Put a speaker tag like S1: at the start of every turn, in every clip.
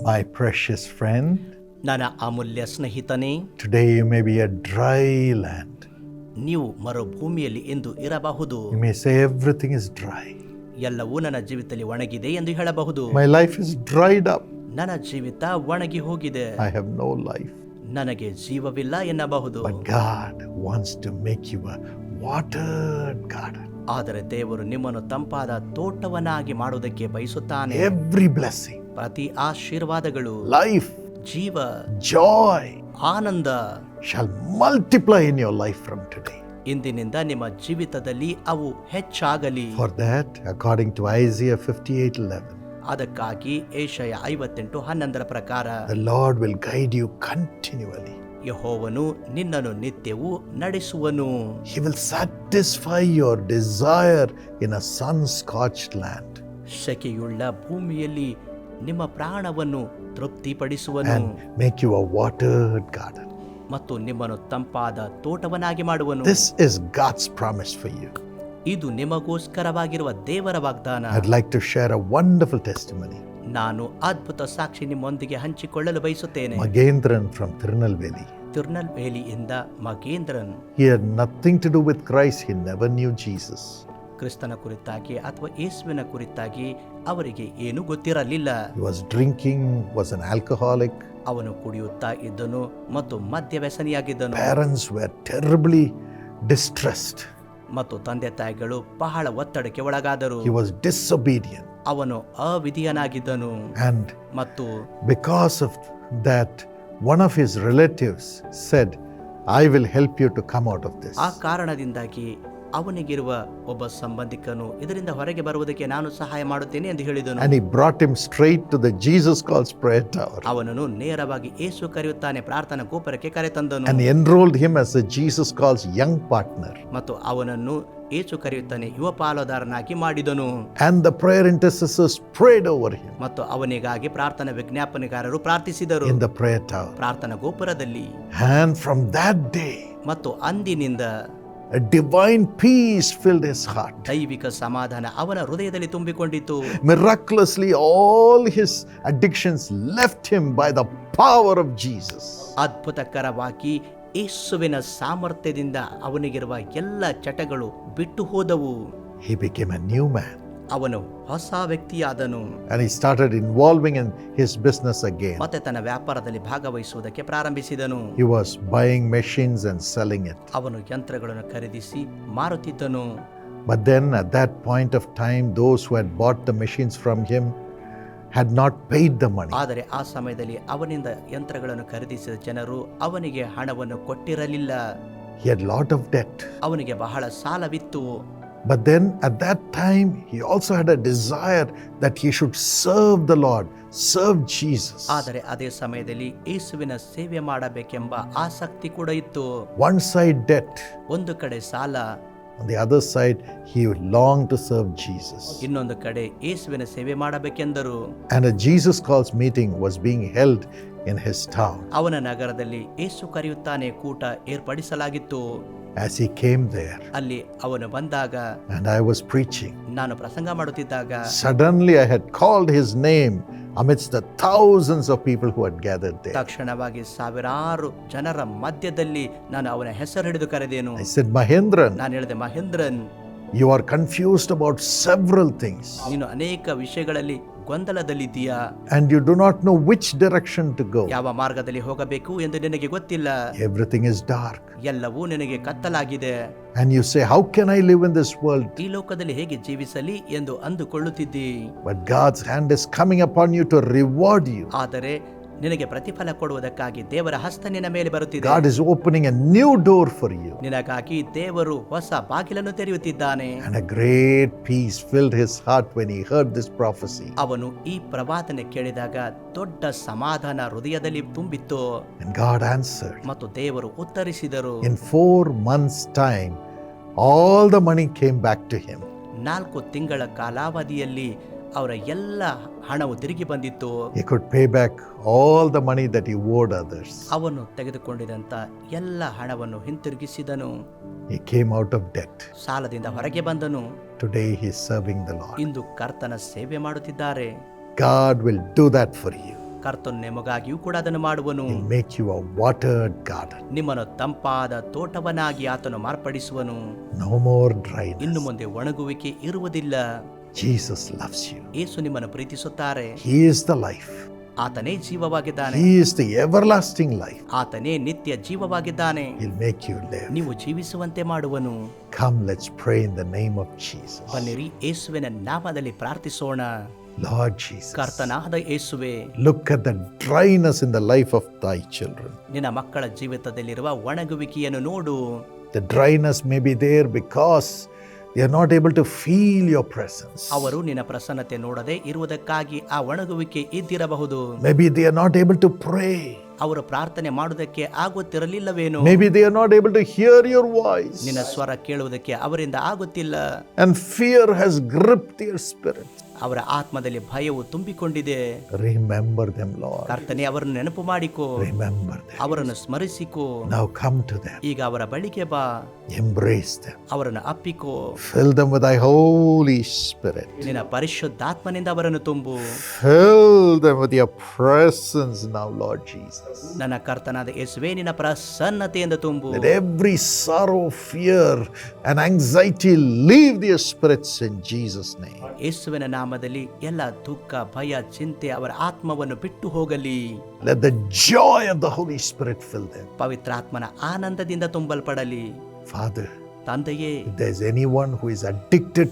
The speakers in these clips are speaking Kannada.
S1: My precious friend,
S2: ನನ್ನ ಅಮೂಲ್ಯ ಸ್ನೇಹಿತನೇ
S1: today you may be a dry land.
S2: ನೀವು ಮರುಭೂಮಿಯಲ್ಲಿ ಎಂದು ಇರಬಹುದು
S1: You may say everything is dry.
S2: ಎಲ್ಲವೂ ನನ್ನ ಜೀವಿತದಲ್ಲಿ ಒಣಗಿದೆ ಎಂದು ಹೇಳಬಹುದು
S1: My life is dried up.
S2: ನನ್ನ ಜೀವಿತ ಒಣಗಿ ಹೋಗಿದೆ
S1: I have no life.
S2: ನನಗೆ ಜೀವವಿಲ್ಲ ಎನ್ನಬಹುದು
S1: But God wants to make you a watered garden.
S2: ಆದರೆ ದೇವರು ನಿಮ್ಮನ್ನು ತಂಪಾದ ತೋಟವನ್ನಾಗಿ ಮಾಡುವುದಕ್ಕೆ ಬಯಸುತ್ತಾನೆ
S1: Every blessing,
S2: ಪ್ರತಿ ಆಶೀರ್ವಾದಗಳು.
S1: ಲೈಫ್
S2: ಜೀವ
S1: joy
S2: Ananda.
S1: Shall multiply in your life from today
S2: ಇಂದಿನಿಂದ ನಿಮ್ಮ ಜೀವಿತದಲ್ಲಿ ಅವು ಹೆಚ್ಚಾಗಲಿ.
S1: For that according to Isaiah fifty eight eleven
S2: ಅದಕ್ಕಾಗಿ ಏಷಯ ಐವತ್ತೆಂಟು ಹನ್ನೊಂದರ ಪ್ರಕಾರ.
S1: Lord will guide you continually
S2: ಯಹೋವನು ನಿನ್ನನ್ನು ನಿತ್ಯವೂ ನಡೆಸುವನು.
S1: He will satisfy your desire in a sun scorched land
S2: ಶಕೆಯುಳ್ಳ ಭೂಮಿಯಲ್ಲಿ ನಿಮ್ಮ ಪ್ರಾಣವನ್ನು ತೃಪ್ತಿಪಡಿಸುವನು.
S1: ಯು ವಾಟರ್ ಗಾರ್ಡನ್
S2: ಮತ್ತು ನಿಮ್ಮನ್ನು ತಂಪಾದ ತೋಟವನ್ನಾಗಿ ಮಾಡುವನು.
S1: This is God's promise for you
S2: ಇದು ನಿಮಗೋಸ್ಕರವಾಗಿರುವ ದೇವರ ವಾಗ್ದಾನ.
S1: Like to share a wonderful testimony
S2: ನಾನು ಅದ್ಭುತ ಸಾಕ್ಷಿ ನಿಮ್ಮೊಂದಿಗೆ ಹಂಚಿಕೊಳ್ಳಲು ಬಯಸುತ್ತೇನೆ.
S1: Magendran from Tirunelveli
S2: ತಿರುನಲ್ವೇಲಿಯಿಂದ Magendran
S1: he had nothing to do with Christ he never knew Jesus
S2: ಕ್ರಿಸ್ತನ ಕುರಿತಾಗಿ ಅಥವಾ ಯೇಸುವಿನ ಕುರಿತಾಗಿ ಅವರಿಗೆ ಏನೂ ಗೊತ್ತಿರಲಿಲ್ಲ
S1: was drinking, was an alcoholic.
S2: ಅವನು ಕುಡಿಯುತ್ತಾ ಇದ್ದನು ಮತ್ತು ಮದ್ಯ ವ್ಯಸನಿಯಾಗಿದ್ದನು
S1: Parents were terribly distressed.
S2: ಮತ್ತು ತಂದೆ ತಾಯಿಗಳು ಬಹಳ ಒತ್ತಡಕ್ಕೆ ಒಳಗಾದರು
S1: He ವಾಸ್ disobedient.
S2: ಅವನು ಅವಿಧಿಯನಾಗಿದ್ದನು
S1: And
S2: ಮತ್ತು
S1: because of that one of his relatives said I will help you to come out of this
S2: ಆ ಕಾರಣದಿಂದಾಗಿ ಅವನಿಗಿರುವ ಒಬ್ಬ ಸಂಬಂಧಿಕನು ಇದರಿಂದ ಹೊರಗೆ ಬರುವುದಕ್ಕೆ ನಾನು ಸಹಾಯ ಮಾಡುತ್ತೇನೆ ಎಂದು ಹೇಳಿದನು.
S1: And he brought him straight to the Jesus Calls prayer tower
S2: ಅವನನ್ನು ನೇರವಾಗಿ ಯೇಸು ಕರೆಯುತ್ತಾನೆ ಪ್ರಾರ್ಥನಾ ಗೋಪುರಕ್ಕೆ ಕರೆ ತಂದನು
S1: and enrolled him as a Jesus Calls young partner
S2: ಮತ್ತು ಅವನನ್ನು ಯೇಸು ಕರೆಯುತ್ತಾನೆ ಯುವ ಪಾಲುದಾರನಾಗಿ ಮಾಡಿದನು.
S1: And the prayer intercessor spread over him
S2: ಮತ್ತು ಅವನಿಗಾಗಿ ಪ್ರಾರ್ಥನಾ ವಿಜ್ಞಾಪನೆಗಾರರು ಪ್ರಾರ್ಥಿಸಿದರು.
S1: ಇನ್ ದಿ ಪ್ರೇಯರ್ ಟವರ್
S2: ಪ್ರಾರ್ಥನಾ ಗೋಪುರದಲ್ಲಿ.
S1: ಹ್ಯಾಂಡ್ ಫ್ರಮ್ ದಟ್ ಡೇ
S2: ಮತ್ತು ಅಂದಿನಿಂದ
S1: a divine peace filled his heart.
S2: ದೈವಿಕ ಸಮಾಧಾನ ಅವನ ಹೃದಯದಲ್ಲಿ ತುಂಬಿಕೊಂಡಿತು
S1: Miraculously, all his addictions left him by the power of Jesus.
S2: ಅದ್ಭುತಕರವಾಗಿ ಯೇಸುವಿನ ಸಾಮರ್ಥ್ಯದಿಂದ ಅವನಿಗಿರುವ ಎಲ್ಲ ಚಟಗಳು ಬಿಟ್ಟು ಹೋದವು
S1: He became a new man
S2: ಅವನು ಹೊಸ ವ್ಯಕ್ತಿಯಾದನು
S1: and he started involving in his business again.
S2: ಮತ್ತೆ ತನ್ನ ವ್ಯಾಪಾರದಲ್ಲಿ ಭಾಗವಹಿಸುವುದಕ್ಕೆ ಪ್ರಾರಂಭಿಸಿದನು
S1: He was buying machines and selling it.
S2: ಅವನು ಯಂತ್ರಗಳನ್ನು ಖರೀದಿಸಿ ಮಾರುತ್ತಿದ್ದನು
S1: But then, at that point of time, those who had bought the machines from him had not paid the money.
S2: ಆದರೆ ಆ ಸಮಯದಲ್ಲಿ ಅವನಿಂದ ಯಂತ್ರಗಳನ್ನು ಖರೀದಿಸಿದ ಜನರು ಅವನಿಗೆ ಹಣವನ್ನು ಕೊಟ್ಟಿರಲಿಲ್ಲ
S1: He had lot of debt.
S2: ಅವನಿಗೆ ಬಹಳ ಸಾಲವಿತ್ತು
S1: But then, at that time, he also had a desire that he should serve the Lord, serve Jesus.
S2: ಆದರೆ ಅದೇ ಸಮಯದಲ್ಲಿ ಯೇಸುವಿನ ಸೇವೆ ಮಾಡಬೇಕೆಂಬ ಆಸಕ್ತಿ ಕೂಡ ಇತ್ತು
S1: One side, debt.
S2: ಒಂದು ಕಡೆ ಸಾಲ
S1: On the other side, he longed to serve Jesus.
S2: ಇನ್ನೊಂದು ಕಡೆ ಯೇಸುವಿನ ಸೇವೆ ಮಾಡಬೇಕೆಂದರು
S1: And a Jesus Calls meeting was being held in his town.
S2: ಅವನ ನಗರದಲ್ಲಿ ಯೇಸು ಕರೆಯುತ್ತಾನೆ ಕೂಟ ಏರ್ಪಡಿಸಲಾಗಿತ್ತು
S1: As he came there,
S2: ಅಲ್ಲಿ ಅವನು ಬಂದಾಗ
S1: and I was preaching,
S2: ನಾನು ಪ್ರಸಂಗ ಮಾಡುತ್ತಿದ್ದಾಗ
S1: suddenly I had called his name amidst the thousands of people who had gathered there.
S2: ತಕ್ಷಣವಾಗಿ ಸಾವಿರಾರು ಜನರ ಮಧ್ಯದಲ್ಲಿ ನಾನು ಅವನ ಹೆಸರು ಹಿಡಿದು ಕರೆದೇನು
S1: I said, Mahendran,
S2: ನಾನು ಹೇಳಿದೆ Mahendran
S1: you are confused about several things,
S2: ನೀನು ಅನೇಕ ವಿಷಯಗಳಲ್ಲಿ ಗೊಂದಲದಲ್ಲಿದ್ದೀಯಾ
S1: and you do not know which direction to go.
S2: ಯಾವ ಮಾರ್ಗದಲ್ಲಿ ಹೋಗಬೇಕು ಎಂದು ನಿನಗೆ ಗೊತ್ತಿಲ್ಲ
S1: Everything is dark.
S2: ಎಲ್ಲವೂ ನಿನಗೆ ಕತ್ತಲಾಗಿದೆ
S1: And you say, How can I live in this world?
S2: ಈ ಲೋಕದಲ್ಲಿ ಹೇಗೆ ಜೀವಿಸಲಿ ಎಂದು ಅಂದುಕೊಳ್ಳುತ್ತಿದ್ದಿ
S1: But God's hand is coming upon you to reward you.
S2: ಆದರೆ ನಿನಗೆ ಪ್ರತಿಫಲ ಕೊಡುವುದಕ್ಕಾಗಿ ದೇವರ ಹಸ್ತ ನಿನ್ನ ಮೇಲೆ ಬರುತ್ತಿದೆ
S1: God is opening a new door for you.
S2: ನಿನಗಾಗಿ ದೇವರು ಹೊಸ ಬಾಗಿಲನ್ನು ತೆರೆಯುತ್ತಿದ್ದಾನೆ
S1: And a great peace filled his heart when he heard this prophecy.
S2: ಅವನು ಈ ಪ್ರವಾದನೆ ಕೇಳಿದಾಗ ದೊಡ್ಡ ಸಮಾಧಾನ ಹೃದಯದಲ್ಲಿ ತುಂಬಿತ್ತು
S1: And God answered.
S2: ಮತ್ತು ದೇವರು ಉತ್ತರಿಸಿದರು
S1: In four months' time, all the money came back to him.
S2: ನಾಲ್ಕು ತಿಂಗಳ ಕಾಲಾವಧಿಯಲ್ಲಿ ಅವರ ಎಲ್ಲ ಹಣವು ತಿರುಗಿ ಬಂದಿತ್ತು
S1: He could pay back all the money that he owed others.
S2: ಅವನು ತೆಗೆದುಕೊಂಡಿದಂತ ಎಲ್ಲ ಹಣವನ್ನು ಹಿಂತಿರುಗಿಸಿದನು
S1: He came out of debt.
S2: ಸಾಲದಿಂದ ಹೊರಗೆ ಬಂದನು
S1: Today he is serving the Lord.
S2: ಇಂದು ಕರ್ತನ ಸೇವೆ ಮಾಡುತ್ತಿದ್ದಾರೆ
S1: God will do that for you.
S2: ಕರ್ತನು ನಿಮಗಾಗಿಯೂ ಕೂಡ ಅದನ್ನು ಮಾಡುವನು
S1: He'll make you a watered garden.
S2: ನಿಮ್ಮನ್ನು ತಂಪಾದ ತೋಟವನ್ನಾಗಿ ಆತನು ಮಾರ್ಪಡಿಸುವನು
S1: No more dryness.
S2: ಇನ್ನು ಮುಂದೆ ಒಣಗುವಿಕೆ ಇರುವುದಿಲ್ಲ
S1: Jesus loves you.
S2: ಏಸು ನಿಮ್ಮನ್ನು ಪ್ರೀತಿಸುತ್ತಾರೆ
S1: He is the life.
S2: ಆತನೇ ಜೀವವಾಗಿದ್ದಾನೆ
S1: He is the everlasting life.
S2: ಆತನೇ ನಿತ್ಯ ಜೀವವಾಗಿದ್ದಾನೆ
S1: He'll make you live.
S2: ನೀವು ಜೀವಿಸುವಂತೆ ಮಾಡುವನು
S1: Come, let's pray in the name of Jesus.
S2: ಬನ್ನಿರಿ ಯೇಸುವಿನ ನಾಮದಲ್ಲಿ ಪ್ರಾರ್ಥಿಸೋಣ
S1: Lord Jesus,
S2: ಕರ್ತನಾದ ಯೇಸುವೆ
S1: look at the dryness in the life of thy children.
S2: ನಿನ್ನ ಮಕ್ಕಳ ಜೀವಿತದಲ್ಲಿರುವ ಒಣಗುವಿಕೆಯನ್ನು ನೋಡು
S1: The dryness may be there because they are not able to feel your presence.
S2: ಅವರು ನಿನ್ನ ಪ್ರಸನ್ನತೆ ನೋಡದೆ ಇರುವುದಕ್ಕಾಗಿ ಆ ಒಣಗುವಿಕೆ ಇದ್ದಿರಬಹುದು
S1: Maybe they are not able to pray.
S2: ಅವರು ಪ್ರಾರ್ಥನೆ ಮಾಡುವುದಕ್ಕೆ ಆಗುತ್ತಿರಲಿಲ್ಲವೇನೋ
S1: Maybe they are not able to hear your voice.
S2: ನಿನ್ನ ಸ್ವರ ಕೇಳುವುದಕ್ಕೆ ಅವರಿಂದ ಆಗುತ್ತಿಲ್ಲ
S1: And fear has gripped their spirit.
S2: ಅವರ ಆತ್ಮದಲ್ಲಿ ಭಯವು ತುಂಬಿಕೊಂಡಿದೆ
S1: Remember them, Lord.
S2: ಕರ್ತನೆ ಅವರನ್ನು ನೆನಪು ಮಾಡಿಕೋ
S1: Remember them.
S2: ಅವರನ್ನು ಸ್ಮರಿಸಿಕೋ
S1: Now come to them.
S2: ಈಗ ಅವರ ಬಳಿಗೆ ಬಾ
S1: Embrace them.
S2: ಅವರನ್ನು ಅಪ್ಪಿಕೋ
S1: Fill them with thy Holy Spirit.
S2: ನಿನ್ನ ಪರಿಶುದ್ಧಾತ್ಮನಿಂದ ಅವರನ್ನು ತುಂಬು
S1: Fill them with your presence now, Lord Jesus.
S2: ನನ್ನ ಕರ್ತನಾದ ಯೇಸುವೆ ನಿನ್ನ ಪ್ರಸನ್ನತೆಯಿಂದ ತುಂಬು
S1: Let every sorrow, fear, and anxiety leave their spirits in Jesus' name.
S2: ಯೇಸುವಿನ ಎಲ್ಲ ದುಃಖ ಭಯ ಚಿಂತೆ ಅವರ ಆತ್ಮವನ್ನು ಬಿಟ್ಟು ಹೋಗಲಿ.
S1: ಪವಿತ್ರ ಆತ್ಮನ
S2: ಪವಿತ್ರಾತ್ಮನ ಆನಂದದಿಂದ ತುಂಬಲ್ಪಡಲಿ.
S1: ಫಾದರ್
S2: ತಂದೆಯೇ
S1: ಎನಿವನ್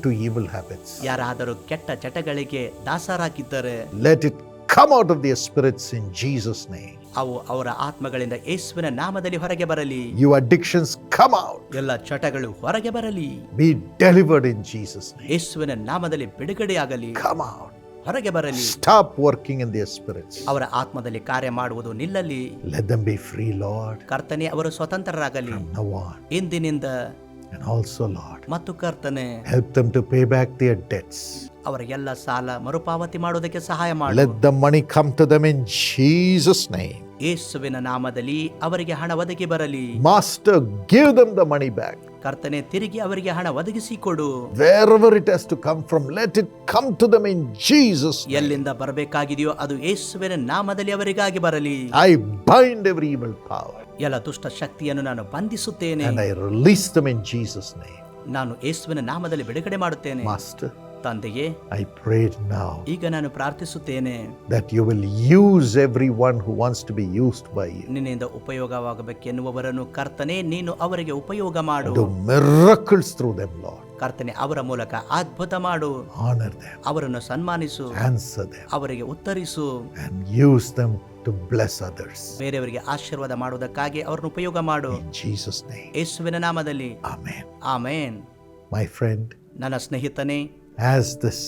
S1: ಟು ಹ್ಯಾಬಿಟ್ಸ್
S2: ಯಾರಾದರೂ ಕೆಟ್ಟ ಚಟಗಳಿಗೆ ದಾಸರಾಗಿದ್ದರೆ
S1: let it come out of the spirits in Jesus name
S2: ಅವು ಅವರ ಆತ್ಮಗಳಿಂದ ಯೇಸುವಿನ ನಾಮದಲ್ಲಿ ಹೊರಗೆ ಬರಲಿ
S1: ಯು addictions, come out.
S2: ಎಲ್ಲ ಚಟಗಳು ಹೊರಗೆ ಬರಲಿ
S1: Be delivered in Jesus' name.
S2: ಯೇಸುವಿನ ನಾಮದಲ್ಲಿ ಬಿಡುಗಡೆಯಾಗಲಿ
S1: Come out.
S2: ಹೊರಗೆ ಬರಲಿ
S1: Stop working in their spirits.
S2: ಅವರ ಆತ್ಮದಲ್ಲಿ ಕಾರ್ಯ ಮಾಡುವುದು ನಿಲ್ಲಲಿ
S1: Let them be free, Lord.
S2: ಕರ್ತನೆ ಅವರು ಸ್ವತಂತ್ರರಾಗಲಿ
S1: now on.
S2: ಇಂದಿನಿಂದ
S1: ಅಂಡ್ ಆಲ್ಸೋ ಲಾರ್ಡ್
S2: ಮತ್ತು ಕರ್ತನೆ
S1: help them to pay back their debts
S2: ಅವರ ಎಲ್ಲ ಸಾಲ ಮರುಪಾವತಿ ಮಾಡೋದಕ್ಕೆ ಸಹಾಯ ಮಾಡಿ.
S1: Let the money come to them in Jesus name
S2: ಯೇಸುವಿನ ನಾಮದಲ್ಲಿ ಅವರಿಗೆ ಹಣ ಒದಗಿ ಬರಲಿ.
S1: Master give them the money back
S2: ಕರ್ತನೆ ತಿರುಗಿ ಅವರಿಗೆ ಹಣ ಒದಗಿಸಿ ಕೊಡು.
S1: Wherever it has to come from let it come to them in Jesus
S2: ಎಲ್ಲಿಂದ ಬರಬೇಕಾಗಿದೆಯೋ ಅದು ಯೇಸುವಿನ ನಾಮದಲ್ಲಿ ಅವರಿಗಾಗಿ ಬರಲಿ.
S1: ಐ ಬೈಂಡ್ ಎವ್ರಿ ಪವರ್
S2: ಎಲ್ಲ ದುಷ್ಟ ಶಕ್ತಿಯನ್ನು ನಾನು ಬಂಧಿಸುತ್ತೇನೆ. ನಾನು ಯೇಸುವಿನ ನಾಮದಲ್ಲಿ ಬಿಡುಗಡೆ ಮಾಡುತ್ತೇನೆ. ತಂದೆಗೆ
S1: ಐ ಪ್ರೇ ನಾವ್
S2: ಈಗ ನಾನು ಪ್ರಾರ್ಥಿಸುತ್ತೇನೆ.
S1: That you will use everyone who wants to be used by you
S2: ನಿನ್ನಿಂದ ಉಪಯೋಗವಾಗಬೇಕೆನ್ನುವವರನ್ನು ಕರ್ತನೆ ನೀನು ಅವರಿಗೆ ಉಪಯೋಗ ಮಾಡು.
S1: Do miracles through them Lord
S2: ಕರ್ತನೆ ಅವರ ಮೂಲಕ ಅದ್ಭುತ ಮಾಡು.
S1: ಆನರ್ ದೇ
S2: ಅವರನ್ನು ಸನ್ಮಾನಿಸು.
S1: ಆನ್ಸರ್ ದೇ
S2: ಅವರಿಗೆ ಉತ್ತರಿಸು.
S1: And use them to bless others
S2: ಬೇರೆಯವರಿಗೆ ಆಶೀರ್ವಾದ ಮಾಡುವುದಕ್ಕಾಗಿ ಅವ್ರನ್ನ ಉಪಯೋಗ ಮಾಡು.
S1: ಜೀಸಸ್
S2: ಯೇಸುವಿನ ನಾಮದಲ್ಲಿ.
S1: Amen
S2: amen.
S1: ಮೈ ಫ್ರೆಂಡ್
S2: ನನ್ನ ಸ್ನೇಹಿತನೇ.
S1: As this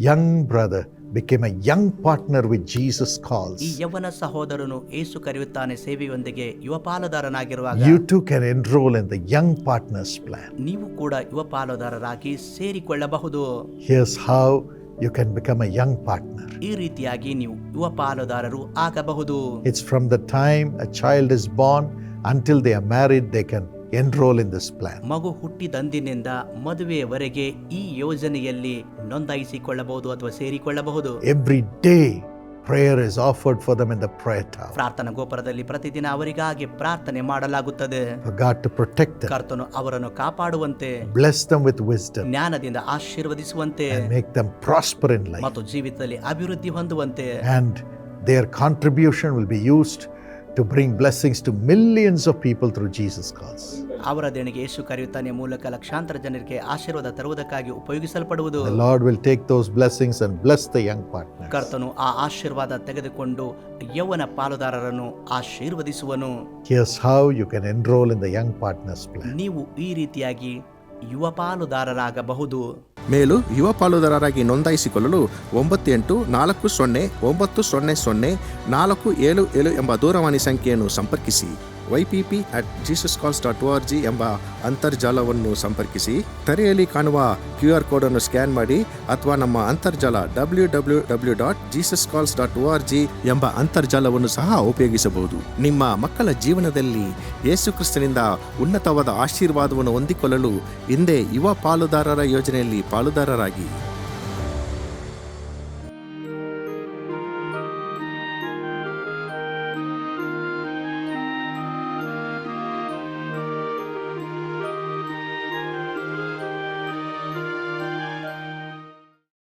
S1: young brother became a young partner with Jesus Calls ಈ
S2: ಯವನ ಸಹೋದರನು ಯೇಸು ಕರೆಯುತ್ತಾನೆ ಸೇವೆಯೊಂದಿಗೆ ಯುವ ಪಾಲುದಾರನಾಗಿರುವಾಗ
S1: you too can enroll in the young partners plan
S2: ನೀವು ಕೂಡ ಯುವ ಪಾಲುದಾರರಾಗಿ ಸೇರಿಕೊಳ್ಳಬಹುದು.
S1: Here's how you can become a young partner.
S2: ಈ ರೀತಿಯಾಗಿ ನೀವು ಯುವ ಪಾಲುದಾರರು ಆಗಬಹುದು
S1: It's from the time a child is born until they are married, they can enroll in this plan.
S2: ಮಗು ಹುಟ್ಟಿದಂದಿನಿಂದ ಮದುವೆಯವರೆಗೆ ಈ ಯೋಜನೆಯಲ್ಲಿ ನೋಂದಾಯಿಸಿಕೊಳ್ಳಬಹುದು ಅಥವಾ ಸೇರಿಕೊಳ್ಳಬಹುದು
S1: Every day, prayer is offered for them in the prayer tower
S2: ಪ್ರಾರ್ಥನಾ ಗೋಪುರದಲ್ಲಿ ಪ್ರತಿದಿನ ಅವರಿಗಾಗಿ ಪ್ರಾರ್ಥನೆ ಮಾಡಲಾಗುತ್ತದೆ
S1: for God to protect them,
S2: ಕರ್ತನು ಅವರನ್ನು ಕಾಪಾಡುವಂತೆ
S1: bless them with wisdom,
S2: ಜ್ಞಾನದಿಂದ ಆಶೀರ್ವದಿಸುವಂತೆ
S1: and make them prosper in life.
S2: ಮತ್ತು ಜೀವಿತದಲ್ಲಿ ಅಭಿವೃದ್ಧಿ ಹೊಂದುವಂತೆ
S1: And their contribution will be used to bring blessings to millions of people through Jesus Calls
S2: ಅವರ ದೇಣಿಗೆ ಯೇಸು ಕರೆಯುತ್ತಾನೆ ಮೂಲಕ ಲಕ್ಷಾಂತರ ಜನರಿಗೆ ಆಶೀರ್ವಾದ ತರುವುದಕ್ಕಾಗಿ ಉಪಯೋಗಿಸಲ್ಪಡುವುದು.
S1: Lord will take those blessings and bless the young part
S2: ಕರ್ತನು ಆ ಆಶೀರ್ವಾದ ತೆಗೆದುಕೊಂಡು ಯೌವನ ಪಾಲುದಾರರನ್ನು ಆಶೀರ್ವದಿಸುವನು.
S1: Yes how you can enroll in the young partners
S2: ನೀವು ಈ ರೀತಿಯಾಗಿ ಯುವ ಪಾಲುದಾರರಾಗಬಹುದು.
S3: ಮೇಲು ಯುವ ಪಾಲುದಾರರಾಗಿ ನೋಂದಾಯಿಸಿಕೊಳ್ಳಲು ಒಂಬತ್ತು ಎಂಟು ನಾಲ್ಕು ಸೊನ್ನೆ, ಒಂಬತ್ತು ಸೊನ್ನೆ ಸೊನ್ನೆ, ನಾಲ್ಕು ಏಳು ಏಳು ಎಂಬ ದೂರವಾಣಿ ಸಂಖ್ಯೆಯನ್ನು ಸಂಪರ್ಕಿಸಿ. YPP at Jesus Calls dot O R G ಎಂಬ ಅಂತರ್ಜಾಲವನ್ನು ಸಂಪರ್ಕಿಸಿ, ತೆರೆಯಲ್ಲಿ ಕಾಣುವ ಕ್ಯೂ ಆರ್ ಕೋಡನ್ನು ಸ್ಕ್ಯಾನ್ ಮಾಡಿ ಅಥವಾ ನಮ್ಮ ಅಂತರ್ಜಾಲ W W W dot Jesus Calls dot R G ಎಂಬ ಅಂತರ್ಜಾಲವನ್ನು ಸಹ ಉಪಯೋಗಿಸಬಹುದು. ನಿಮ್ಮ ಮಕ್ಕಳ ಜೀವನದಲ್ಲಿ ಯೇಸು ಕ್ರಿಸ್ತನಿಂದ ಉನ್ನತವಾದ ಆಶೀರ್ವಾದವನ್ನು ಹೊಂದಿಕೊಳ್ಳಲು ಹಿಂದೆ ಯುವ ಪಾಲುದಾರರ ಯೋಜನೆಯಲ್ಲಿ ಪಾಲುದಾರರಾಗಿ.